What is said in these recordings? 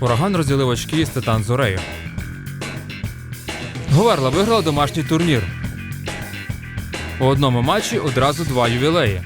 Ураган розділив очки з Титан Зорею. Говерла виграла домашній турнір. У одному матчі одразу два ювілеї.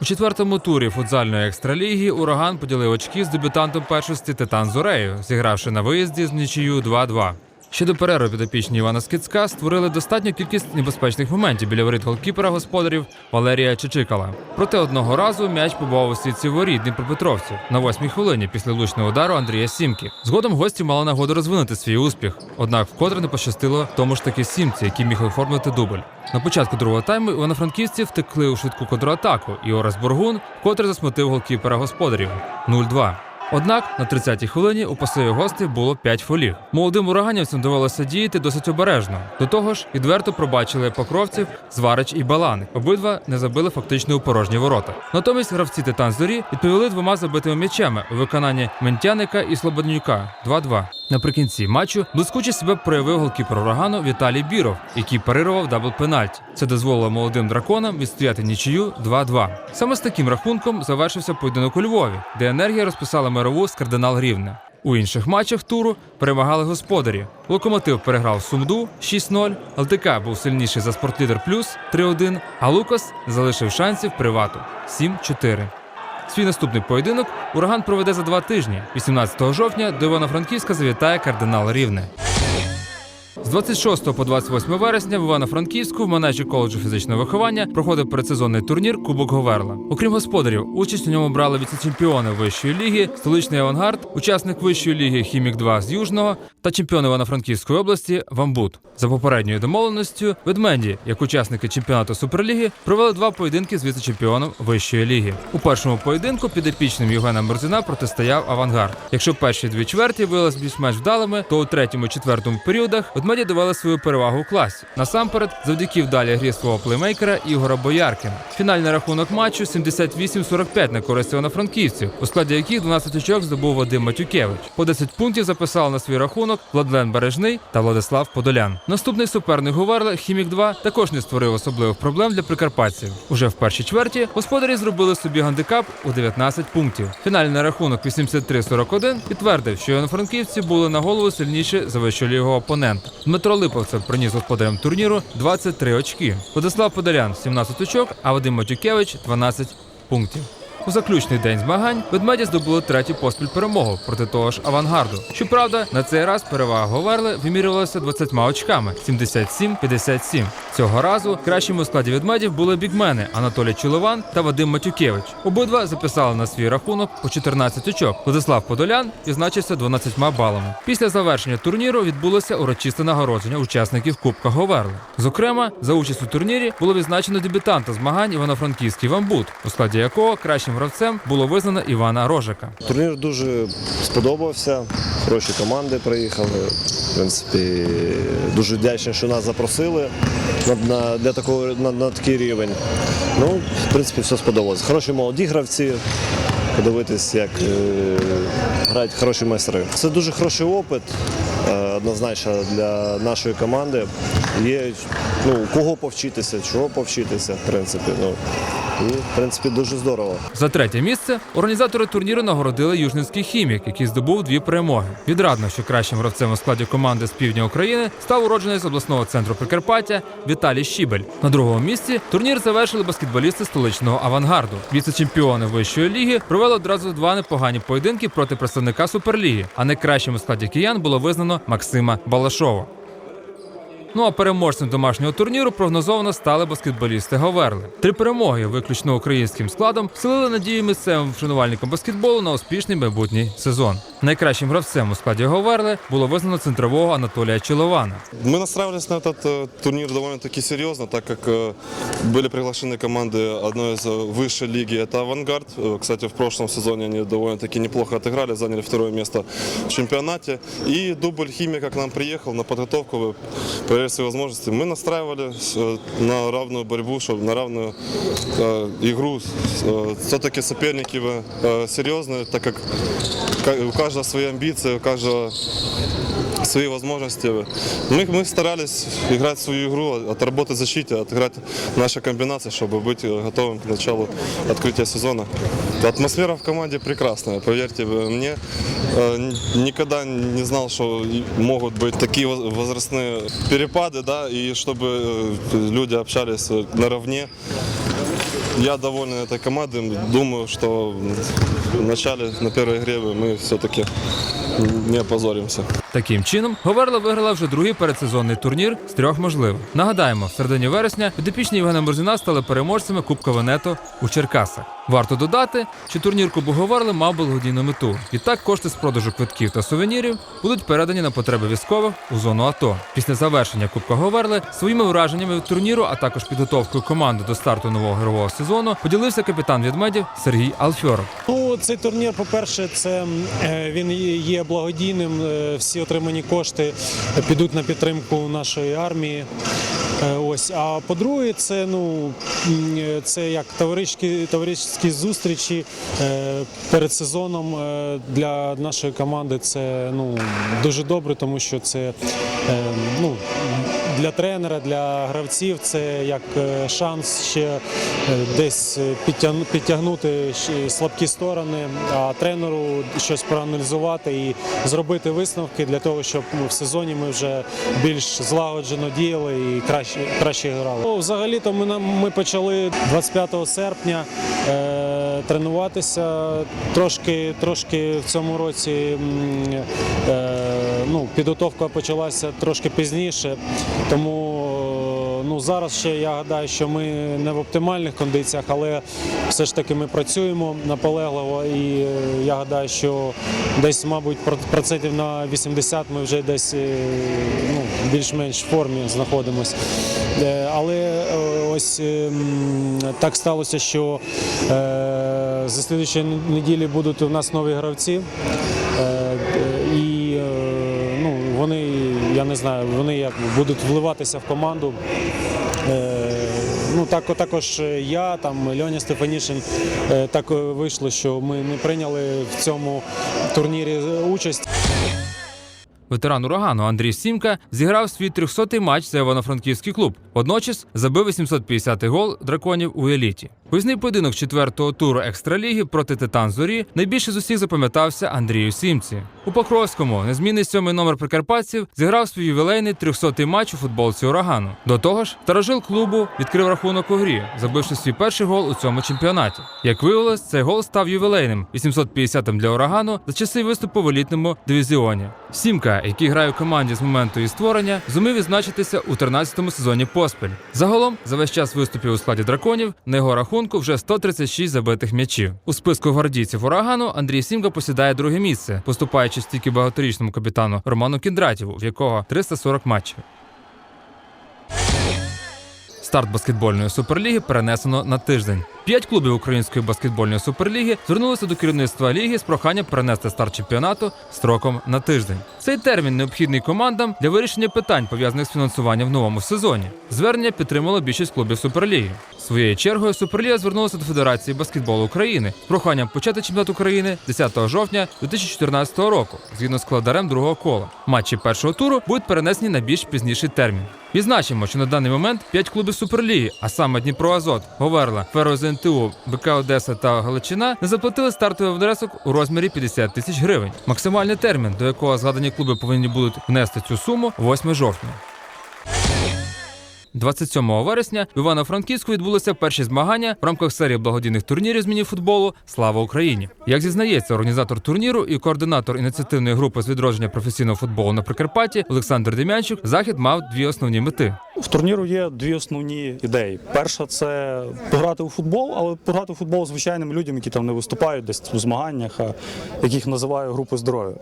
У четвертому турі футзальної екстраліги ураган поділив очки з дебютантом першості Титан Зорею, зігравши на виїзді з нічию 2-2. Ще до перерви підопічні Івана Скицька створили достатню кількість небезпечних моментів біля воріт голкіпера господарів Валерія Чичикала. Проте одного разу м'яч побував у сітці воріт Дніпропетровців на восьмій хвилині після влучного удару Андрія Сімки. Згодом гості мали нагоду розвинути свій успіх. Однак вкотре не пощастило тому ж таки сімці, який міг оформити дубль. На початку другого тайму івано-франківці втекли у швидку контратаку, і Орес Бургун вкотре засмутив голкіпера господарів 0-2. Однак на 30-й хвилині у пасиві гостей було 5 фолів. Молодим ураганівцям довелося діяти досить обережно. До того ж, відверто пробачили покровців Зварич і балани. Обидва не забили фактично у порожні ворота. Натомість гравці Титан Зорі відповіли двома забитими м'ячами у виконанні Ментяника і Слободнюка 2-2. Наприкінці матчу блискуче себе проявив голкіпер урагану Віталій Біров, який парирував дабл пенальті. Це дозволило молодим драконам відстояти нічию 2-2. Саме з таким рахунком завершився поєдинок у Львові, де енергія розписала мирову з кардинал Рівне. У інших матчах туру перемагали господарі. Локомотив переграв Сумду 6-0, ЛТК був сильніший за спортлідер плюс 3-1, а Лукас залишив шансів привату 7-4. Свій наступний поєдинок ураган проведе за два тижні. 18 жовтня до Івано-Франківська завітає кардинал Рівне. З 26 по 28 вересня в Івано-Франківську в манежі коледжу фізичного виховання проходив передсезонний турнір Кубок Говерла. Окрім господарів, участь у ньому брали віце-чемпіони вищої ліги, столичний авангард, учасник вищої ліги Хімік 2 з Южного та чемпіон Івано-Франківської області Вамбут. За попередньою домовленістю, ведмеді, як учасники чемпіонату Суперліги, провели два поєдинки з віце-чемпіоном вищої ліги. У першому поєдинку підопічним Євгена Мерзина протистояв авангард. Якщо перші дві чверті виявилися більш-менш вдалими, то у третьому і четвертому періодах ведмеді довели свою перевагу у класі. Насамперед, завдяки вдалій грі свого плеймейкера Ігора Бояркіна. Фінальний рахунок матчу 78-45 на користь івано-франківців, у складі яких 12 очок здобув Вадим Матюкевич. По 10 пунктів записали на свій рахунок Владлен Бережний та Владислав Подолян. Наступний суперник Говерла Хімік 2 також не створив особливих проблем для прикарпатців. Уже в першій чверті господарі зробили собі гандикап у 19 пунктів. Фінальний рахунок 83-41 підтвердив, що івано-франківці були на голову сильніші за вищолігого опонента. Дмитро Липовцев приніс господарям турніру 23 очки. Владислав Подолян 17 очок, а Вадим Матюкевич 12 пунктів. У заключний день змагань ведмеді здобули третю поспіль перемогу проти того ж авангарду. Щоправда, на цей раз перевага Говерли вимірювалася 20 очками 77-57. Цього разу кращими у складі ведмедів були бігмени Анатолій Чолован та Вадим Матюкевич. Обидва записали на свій рахунок по 14 очок. Владислав Подолян відзначився 12 балами. Після завершення турніру відбулося урочисте нагородження учасників Кубка Говерли. Зокрема, за участь у турнірі було відзначено дебютанта змагань Івано-Франківський Вамбут, у складі якого кращим гравцем було визнано Івана Рожика. Турнір дуже сподобався. Хороші команди приїхали. В принципі, дуже вдячні, що нас запросили на, для такого, на, на такий рівень. Ну, в принципі, все сподобалось. Хороші молоді гравці. Подивитись, як е, грають хороші майстри. Це дуже хороший опит, е, однозначно для нашої команди. Є ну, кого повчитися, чого повчитися, в принципі. Ну, і, в принципі, дуже здорово. За третє місце організатори турніру нагородили Южницький хімік, який здобув дві перемоги. Відрадно, що кращим гравцем у складі команди з півдня України став уродженець обласного центру Прикарпаття Віталій Щібель. На другому місці турнір завершили баскетболісти столичного авангарду. Віце-чемпіони вищої ліги провели одразу два непогані поєдинки проти представника суперліги. А найкращим у складі киян було визнано Максима Балашова. Ну а переможцем домашнього турніру прогнозовано стали баскетболісти Говерли. Три перемоги виключно українським складом вселили надію місцевим вшанувальникам баскетболу на успішний майбутній сезон. Найкращим гравцем у складі Говерли було визнано центрового Анатолія Чолована. Мы настраивались на этот э, турнир довольно-таки серьезно, так как э, были приглашены команды одной из э, высшей лиги, это «Авангард». Э, Кстати, в прошлом сезоне они довольно-таки неплохо отыграли, заняли второе место в чемпионате. И дубль «Химика» к нам приехал на подготовку, э, проверить свои возможности. Мы настраивались э, на равную борьбу, чтобы на равную э, игру. Э, Все-таки соперники э, серьезные, так как ка- у каждого свои амбиции, у каждого свои возможности. Мы, мы старались играть свою игру, отработать в защите, отыграть наши комбинации, чтобы быть э, готовым к началу открытия сезона. Атмосфера в команде прекрасная, поверьте мне. Э, н- Никогда не знал, что и могут быть такие воз- возрастные перепады, да, и чтобы э, люди общались э, наравне. Я доволен этой командой. Думаю, что в начале, на первой игре мы все-таки не опозоримся. Таким чином, Говерла виграла вже другий передсезонний турнір з трьох можливих. Нагадаємо, в середині вересня підопічні Євгена Борзіна стали переможцями Кубка Венето у Черкасах. Варто додати, що турнір Кубок Говерли мав благодійну мету. Відтак кошти з продажу квитків та сувенірів будуть передані на потреби військових у зону АТО. Після завершення Кубка Говерли своїми враженнями від турніру, а також підготовкою команди до старту нового грового сезону, поділився капітан відмедів Сергій Алфьоров. Ну, цей турнір, по-перше, це е, він є благодійним. е, Всі отримані кошти підуть на підтримку нашої армії. Е, Ось, а по-друге, це ну е, це як товаришські товариські зустрічі е, перед сезоном для нашої команди. Це ну дуже добре, тому що це ну для тренера, для гравців це як е, шанс ще е, десь е, підтягнути слабкі сторони, а тренеру щось проаналізувати і зробити висновки для того, щоб ну, в сезоні ми вже більш злагоджено діяли і краще, краще грали. Ну, взагалі-то ми, ми почали 25 серпня тренуватися. Трошки, трошки в цьому році е, ну, підготовка почалася трошки пізніше, тому е, ну, зараз ще я гадаю, що ми не в оптимальних кондиціях, але все ж таки ми працюємо наполегливо і е, я гадаю, що десь, мабуть, процентів на 80 ми вже десь е, ну, більш-менш в формі знаходимося. Але ось е, так сталося, що за слідчої неділі будуть у нас нові гравці. Вони, я не знаю, вони як будуть вливатися в команду. Е, Ну, так, також я, там Льоня Стефанішин, е, так вийшло, що ми не прийняли в цьому турнірі участь. Ветеран урагану Андрій Сімка зіграв свій 300-й матч за Івано-Франківський клуб. Водночас забив 850-й гол драконів у еліті. Виїзний поєдинок четвертого туру екстраліги проти Титан Зорі найбільше з усіх запам'ятався Андрію Сімці. У Покровському незмінний сьомий номер прикарпатців зіграв свій ювілейний 300-й матч у футболці урагану. До того ж, старожил клубу відкрив рахунок у грі, забивши свій перший гол у цьому чемпіонаті. Як виявилось, цей гол став ювілейним 850-м для урагану за часи виступу в елітному дивізіоні. Сімка, який грає у команді з моменту її створення, зумів відзначитися у 13-му сезоні поспіль. Загалом, за весь час виступів у складі драконів, на його рахунку вже 136 забитих м'ячів. У списку гвардійців урагану Андрій Сімка посідає друге місце, поступаючи стільки багаторічному капітану Роману Кіндратіву, в якого 340 матчів. Старт баскетбольної суперліги перенесено на тиждень. П'ять клубів Української баскетбольної суперліги звернулися до керівництва ліги з проханням перенести старт чемпіонату строком на тиждень. Цей термін необхідний командам для вирішення питань пов'язаних з фінансуванням в новому сезоні. Звернення підтримала більшість клубів суперліги. Своєю чергою Суперліга звернулася до Федерації баскетболу України з проханням почати чемпіонат України 10 жовтня 2014 року, згідно з календарем другого кола. Матчі першого туру будуть перенесені на більш пізніший термін. Відзначимо, що на даний момент п'ять клубів Суперліги, а саме Дніпро Азот, Говерла, Ферозенту, БК Одеса та Галичина, не заплатили стартовий внесок у розмірі 50 тисяч гривень. Максимальний термін, до якого згадані клуби повинні будуть внести цю суму 8 жовтня. 27 вересня в Івано-Франківську відбулися перші змагання в рамках серії благодійних турнірів з міні-футболу Слава Україні. Як зізнається організатор турніру і координатор ініціативної групи з відродження професійного футболу на Прикарпатті Олександр Дем'янчук, захід мав дві основні мети. В турніру є дві основні ідеї. Перша це пограти у футбол, але пограти у футбол звичайним людям, які там не виступають десь у змаганнях, а яких називаю групи здоров'я.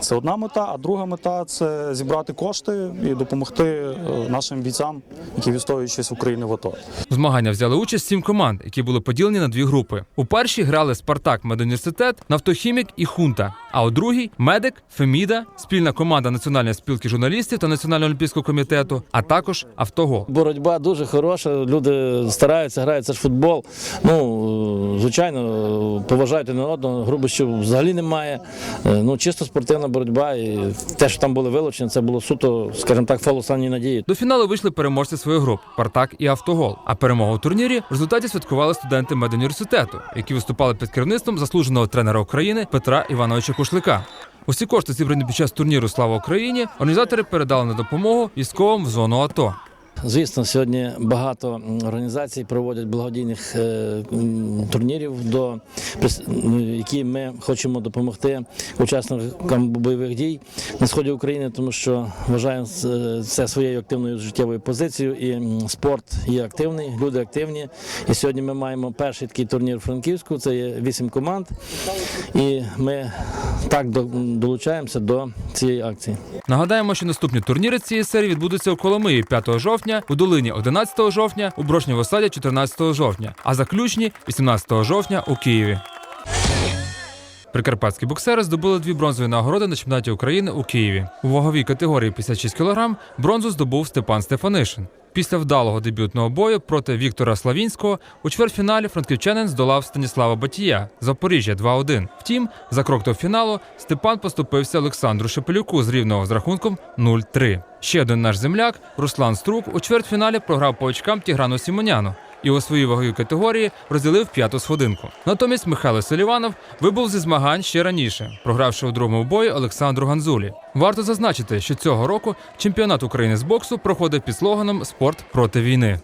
Це одна мета, а друга мета це зібрати кошти і допомогти е, нашим бійцям, які відстоюють щось України в АТО. Змагання взяли участь сім команд, які були поділені на дві групи. У першій грали Спартак Медуніверситет, Нафтохімік і Хунта. А у другій медик, Феміда, спільна команда Національної спілки журналістів та Національного олімпійського комітету, а також автогол. Боротьба дуже хороша. Люди стараються, грають це ж футбол. Ну, звичайно, поважають один одного, грубощів взагалі немає. Е, Ну, чисто спортивна боротьба. І те, що там були вилучені, це було суто, скажімо так, фол останньої надії. До фіналу вийшли переможці своїх груп Партак і Автогол. А перемогу у турнірі в результаті святкували студенти медуніверситету, які виступали під керівництвом заслуженого тренера України Петра Івановича Кушлика. Усі кошти, зібрані під час турніру Слава Україні, організатори передали на допомогу військовим в зону АТО. Звісно, сьогодні багато організацій проводять благодійних е, турнірів, до які ми хочемо допомогти учасникам бойових дій на сході України, тому що вважаємо е, це своєю активною життєвою позицією. І спорт є активний, люди активні. І сьогодні ми маємо перший такий турнір в Франківську. Це є вісім команд, і ми так до- долучаємося до цієї акції. Нагадаємо, що наступні турніри цієї серії відбудуться у Коломиї 5 жовтня, у Долині 11 жовтня, у Брошнєвосаді 14 жовтня, а заключні 18 жовтня у Києві. Прикарпатські боксери здобули дві бронзові нагороди на чемпіонаті України у Києві. У ваговій категорії 56 кг бронзу здобув Степан Стефанишин. Після вдалого дебютного бою проти Віктора Славінського у чвертьфіналі франківчанин здолав Станіслава Батія Запоріжжя 2-1. Втім, за крок до фіналу Степан поступився Олександру Шепелюку з рівного з рахунком 0-3. Ще один наш земляк Руслан Струк у чвертьфіналі програв по очкам Тіграну Сімоняну і у своїй ваговій категорії розділив п'яту сходинку. Натомість Михайло Селіванов вибув зі змагань ще раніше, програвши у другому бої Олександру Ганзулі. Варто зазначити, що цього року чемпіонат України з боксу проходив під слоганом Спорт проти війни.